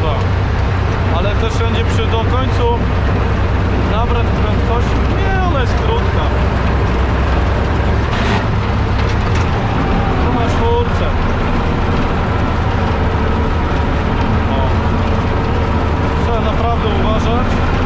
chyba. Ale też wszędzie przy do końcu nabrać prędkości. Nie, ona jest krótka. Tu na czwórce. O. Trzeba naprawdę uważać.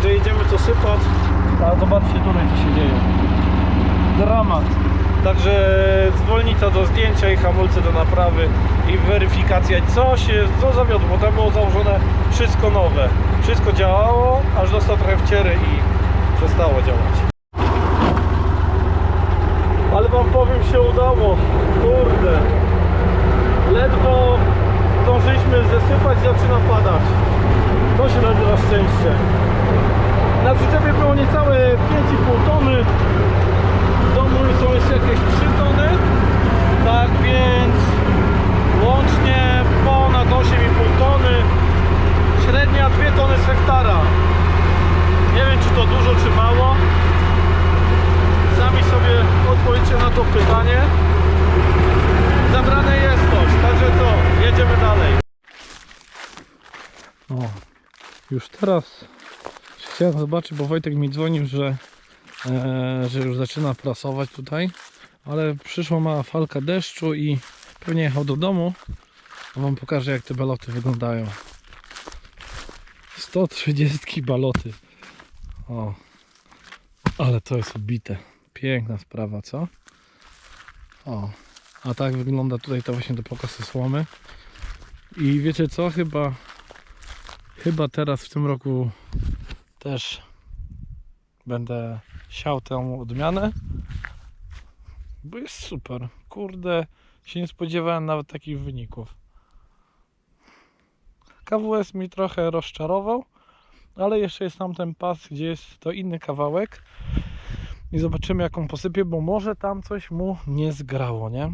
Także jedziemy to sypać. A zobaczcie tutaj co się dzieje. Dramat. Także zwolnica do zdjęcia i hamulce do naprawy i weryfikacja. Co się, co zawiodło, bo tam było założone wszystko nowe. Wszystko działało, aż dostał trochę wciery i przestało działać. Ale wam powiem się udało. Kurde. Ledwo zdążyliśmy zesypać zaczyna padać. To się nazywa szczęście na przyczepie było niecałe 5,5 tony. W domu są jeszcze jakieś 3 tony. Tak więc łącznie ponad 8,5 tony. Średnia 2 tony z hektara. Nie wiem czy to dużo czy mało. Sami sobie odpowiedzcie na to pytanie. Zabrane jest coś, także co, jedziemy dalej. O, już teraz chciałem zobaczyć, bo Wojtek mi dzwonił, że, e, że już zaczyna prasować tutaj, ale przyszła mała falka deszczu i pewnie jechał do domu. A wam pokażę jak te baloty wyglądają. 130 baloty. O, ale to jest ubite. Piękna sprawa, co? O, A tak wygląda tutaj to właśnie do pokosy słomy. I wiecie co? Chyba chyba teraz w tym roku też będę siał tę odmianę. Bo jest super. Kurde, się nie spodziewałem nawet takich wyników. KWS mi trochę rozczarował, ale jeszcze jest tam ten pas, gdzie jest to inny kawałek. I zobaczymy jaką posypię, bo może tam coś mu nie zgrało, nie?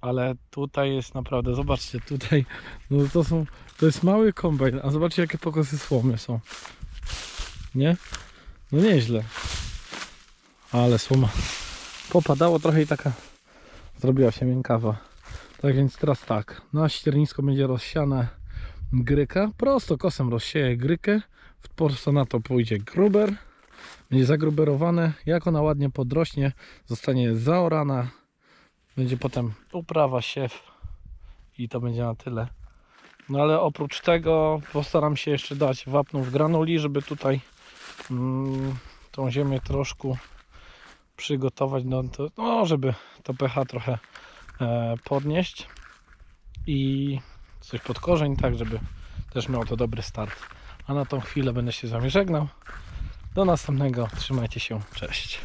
Ale tutaj jest naprawdę, zobaczcie, tutaj no to są, to jest mały kombajn, a zobaczcie jakie pokosy słomy są. Nie? No nieźle. Ale słoma popadało trochę i taka zrobiła się miękkawa. Tak więc teraz tak, na ściernisko będzie rozsiane gryka, prosto kosem rozsieję grykę, w prosto na to pójdzie gruber, będzie zagruberowane, jak ona ładnie podrośnie, zostanie zaorana, będzie potem uprawa, siew i to będzie na tyle. No ale oprócz tego postaram się jeszcze dać wapnów granuli, żeby tutaj tą ziemię troszkę przygotować, no, to, no żeby to pH trochę e, podnieść i coś pod korzeń, tak żeby też miał to dobry start. A na tą chwilę będę się z Wami żegnał. Do następnego, trzymajcie się, cześć.